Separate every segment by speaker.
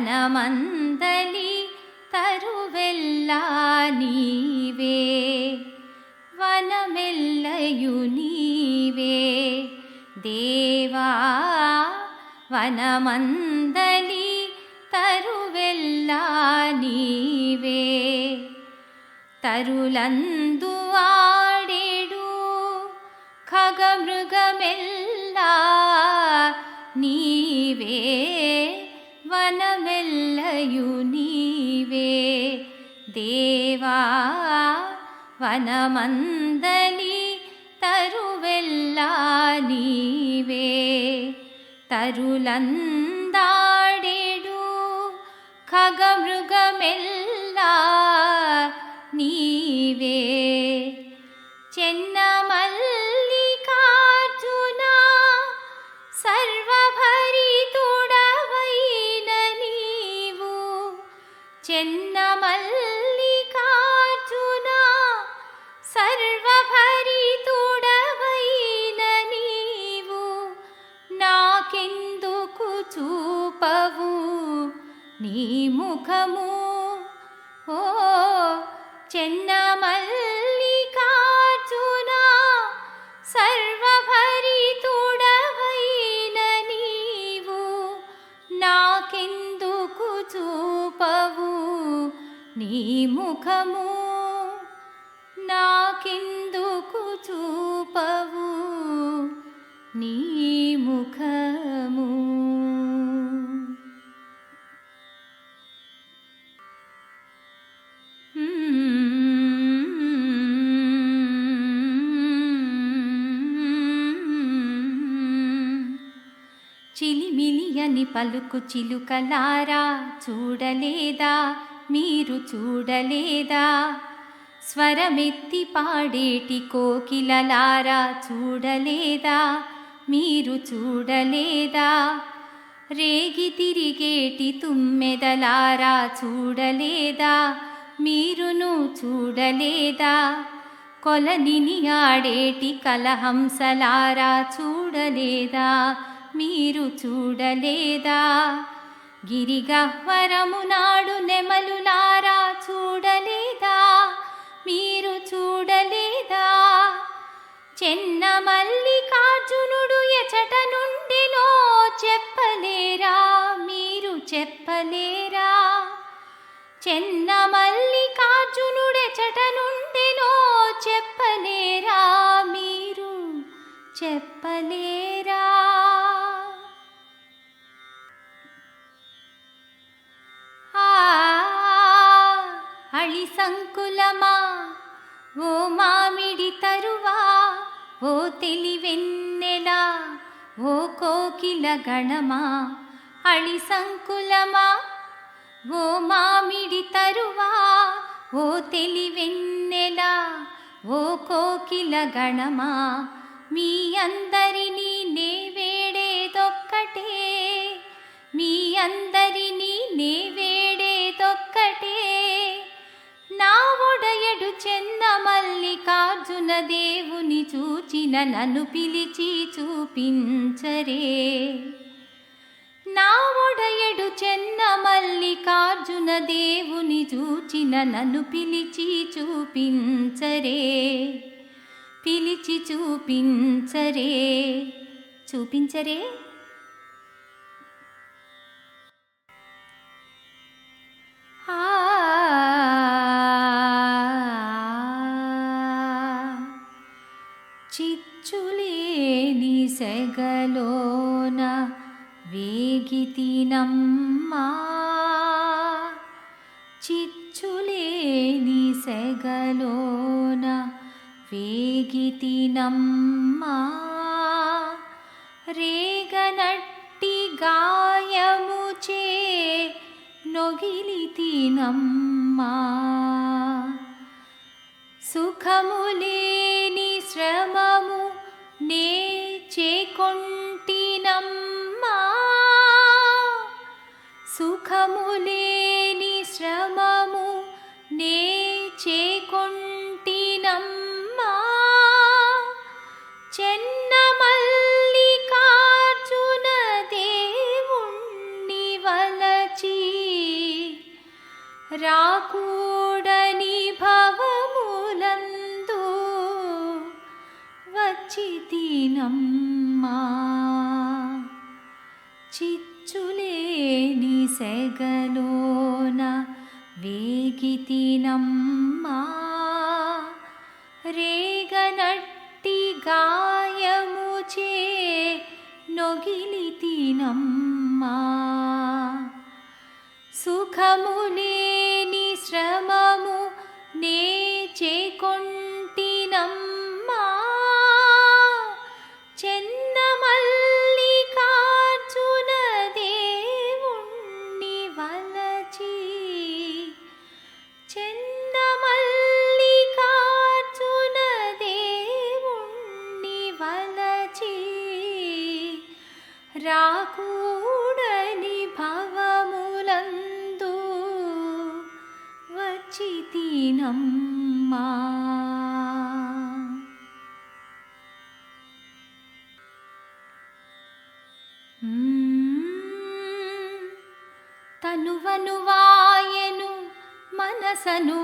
Speaker 1: వనమందలి తరువెల్లా నీవే. వనమెల్లయు నీవే. దేవా వనమందలి తరువెల్లా నీవే. తరులందు ఆడేడు ఖగమృగమెల్లా నీవే. వనమెల్లయు నీవే. దేవా వనమందని తరువెల్లా నీవే. తరులందాడేడు ఖగమృగమెల్లా నీవే. ఎన్న మల్లికార్జున సర్వభరితుడవైన నీవు నాకెందుకు చూపవు నీ ముఖము ఓ చెన్న మల్లి ముఖము నాకెందుకు చూపవు? నీ ముఖము. చిలిమిలియని పలుకు చిలుకలారా చూడలేదా? మీరు చూడలేదా? స్వరమెత్తి పాడేటి కోకిలలారా చూడలేదా? మీరు చూడలేదా? రేగి తిరిగేటి తుమ్మెదలారా చూడలేదా? మీరును చూడలేదా? కొలనిని ఆడేటి కలహంసలారా చూడలేదా? మీరు చూడలేదా? గిరిగహ్వరము నాడు నెమలులారా చూడలేదా? మీరు చూడలేదా? చెన్న మల్లికార్జునుడు ఎచట నుండినో చెప్పలేరా? మీరు చెప్పలేరా? చెన్న అళి సంకులమా? ఓ మామిడి తరువా? ఓ తెలివెన్నెలా? ఓ కోకిల గణమా? అళి సంకులమా? ఓ మామిడి తరువా? ఓ తెలివెన్నెలా? ఓ కోకిల గణమా? మీ అందరినీ నే దేవుని చూచిన నన్ను పిలిచి చూపించరే. నా ఒడయడు చెన్న మల్లికార్జున దేవుని చూచిన నన్ను పిలిచి చూపించరే. పిలిచి చూపించరే. చూపించరే. చిచ్చులేని సెగలోన వేగితినమ్మా. చిచ్చులేని సెగలోన వేగితినమ్మా. రేగనట్టి గాయముచే నొగిలితినమ్మా. సుఖములే శ్రమము నే చేకొంటినమ్మా. సుఖములేని శ్రమము నే చేకొంటినమ్మా. చెన్న మల్లికార్జున దేవుణ్ణి వలచి రాకు వచ్చితినమ్మా చిచ్చులేని సెగలోన వేగితినమ్మా. రేగనట్టి గాయముచే నొగిలితినమ్మా. సుఖములేని శ్రమము నే చేకొంటినమ్మా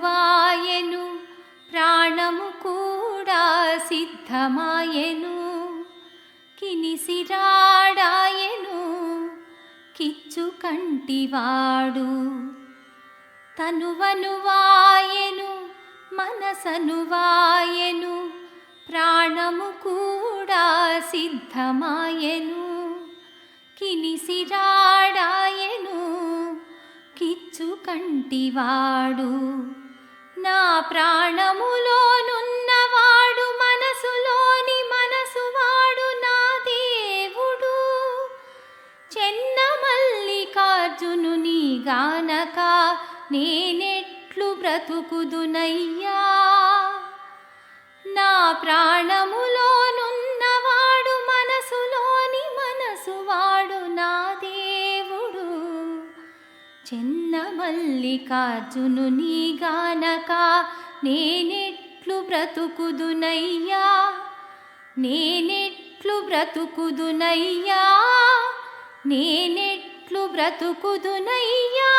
Speaker 1: మనసను ప్రాణము కూడా సిద్ధమాయెను. కినిసిరాడాయెను కిచ్చు కంటివాడు. తనువను వాయెను మనసను వాయెను ప్రాణము కూడా సిద్ధమాయెను. కినిసిరాడాయెను కిచ్చు కంటివాడు. నా ప్రాణములోనున్నవాడు మనసులోని మనసువాడు నా దేవుడు. చెన్న మల్లికార్జునుని గానక నేనెట్లు బ్రతుకుదునయ్యా. నా ప్రాణములోనున్నవాడు చెన్న మల్లికార్జును నీ గానక నేనెట్లు బ్రతుకుదునయ్యా నేనెట్లు బ్రతుకుదునయ్యా నేనెట్లు బ్రతుకుదునయ్యా.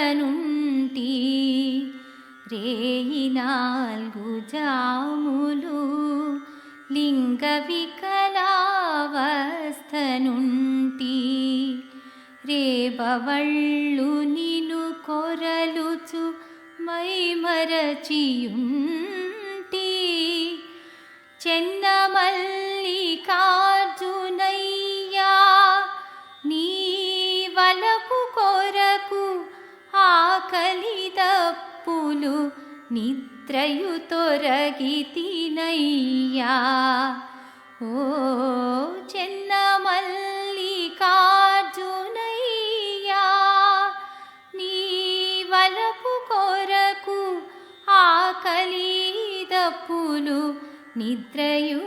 Speaker 1: కలవరముననుంటి రేయి నాలుగు జాములు లింగ వికలావస్థనుంటి రేబవళ్ళు నిను కొరలుచు మైమరచియుంటి మరచియుంటి చెన్న నీ వలపు ఆకలి దప్పులు నిద్రయు తొరగి తినయ్యా. ఓ చెన్న మల్లికార్జునయ్యా నీ వలపు కొరకు ఆకలి దప్పులు నిద్రయు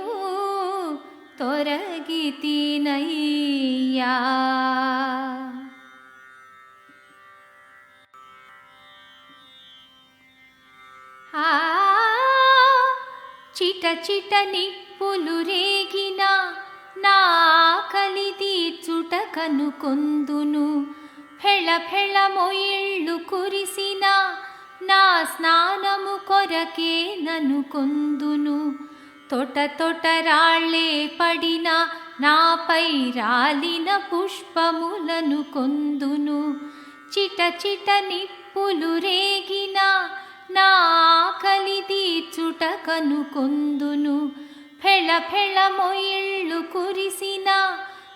Speaker 1: తొరగి తినయ్యా. చిట చిట నిప్పులు రేగిన నా ఆకలి తీర్చుట కనుకొందును. ఫెళ ఫెళ మొయిళ్ళు కురిసిన నా స్నానము కొరకే నను కొందును తొట తొట రాళ్ళే పడిన నాపై రాలిన పుష్పములను కొందును. చిట చిట నిప్పులు రేగిన నా ఆకలి తీర్చుట కనుకొందును. ఫెళ ఫెళ మొయిళ్ళు కురిసిన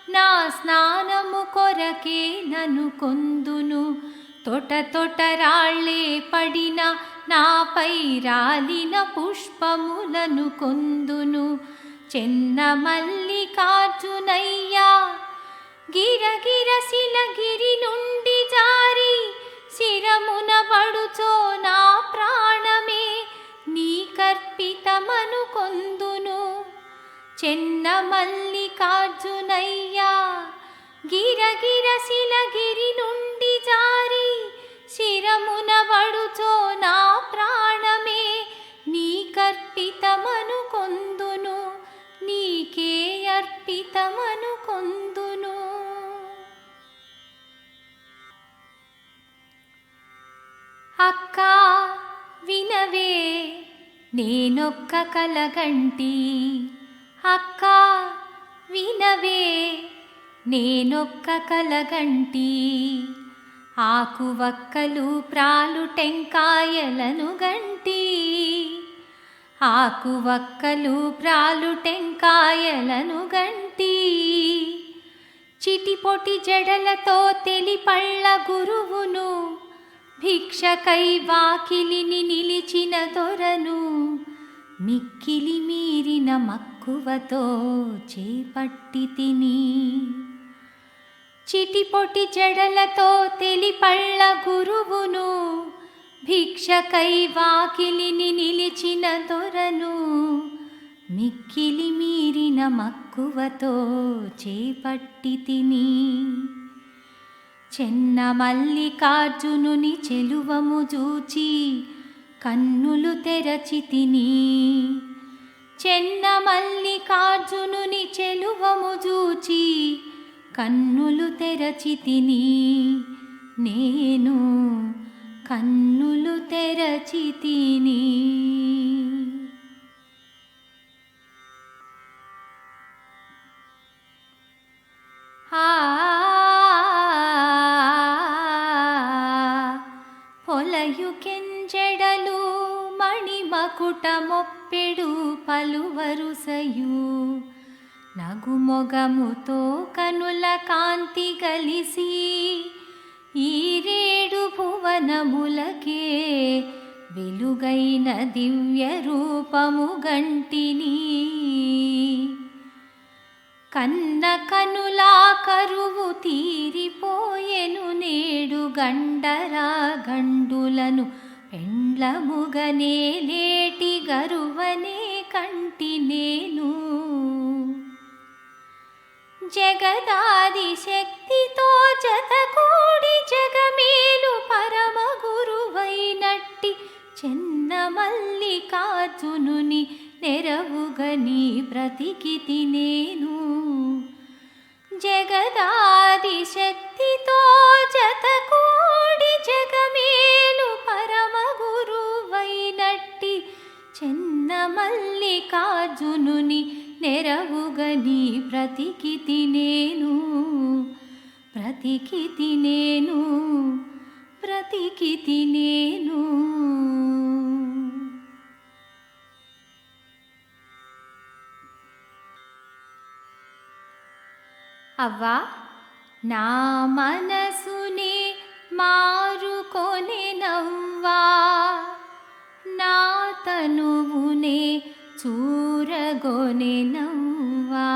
Speaker 1: నా స్నానము కొరకే నను కొందును తొట తొట రాళ్ళే పడిన నాపై రాలిన పుష్పములను కొందును చెన్న మల్లికార్జునయ్యా గిరగిరసిల గిరి నుండి శిరమున పడుచో నా ప్రాణమే నీ కర్పితమను కొందును చెన్న మల్లికార్జునయ్యా గిరగిర శిలగిరి నుండి జారి శిరమున పడుచో నా ప్రాణ నేనొక్క కలగంటి అక్క వినవే నేనొక్క కలగంటి ఆకువక్కలు ప్రాలు టెంకాయలను గంటి ఆకువక్కలు ప్రాలు టెంకాయలను గంటి చిటిపొటి జడలతో తెలిపళ్ళ గురువును భిక్షకై వాకిలిని నిలిచిన దొరను మిక్కిలి మీరిన మక్కువతో చేపట్టి తిని. చిటిపొటి జడలతో తెలిపళ్ళ గురువును భిక్షకై వాకిలిని నిలిచిన దొరను మిక్కిలి మీరిన మక్కువతో చేపట్టి తిని. చెన్న మల్లికార్జునుని చెలువము చూచి కన్నులు తెరచి తిని చెన్న మల్లికార్జునుని చెలువము చూచి కన్నులు తెరచి తిని నేను కన్నులు తెరచి మణిమకుట మొప్పెడు పలువరుసయు నగుమొగముతో కనుల కాంతి కలిసి ఈరేడు భువనములకే వెలుగైన దివ్య రూపము గంటిని. కన్న కనులా కరువు తీరిపోయెను నేడు గండరా గండులను పెండ్లముగనే లేటి గరువనే కంటి నేను. జగదాది శక్తితో జతకూడి జగమేలు పరమ గురువైనట్టి చెన్న మల్లికార్జునుని నెరవుగని బ్రతికితి నేను. జగదాది శక్తితో జతకూడి మల్లికార్జునుని నెరవుగని బ్రతికితి నేను బ్రతికితి నేను బ్రతికితి నేను. అవ్వా నా మనసుని మారుకొనే నవ్వా తనువునే చూరగొనే నవ్వా.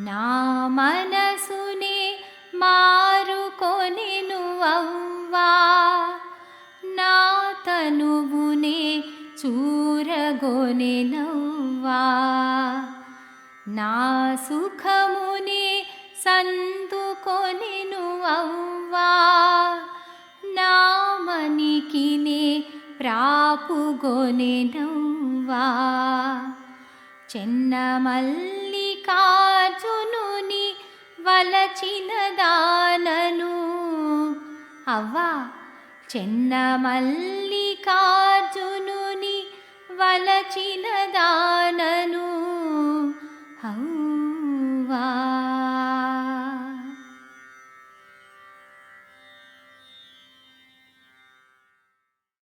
Speaker 1: నా మనసునే మారుకొని నువ్వవ్వా. నా తనువునే చూరగొనే నవ్వా. నా సుఖమునే సందుకొని నువ్వవ్వా. ప్రాపుగొనెనవ్వా. చిన్న మల్లికార్జునుని వలచిన దానను. అవ్వా చిన్న మల్లికార్జునుని వలచిన దానను. అవ్వా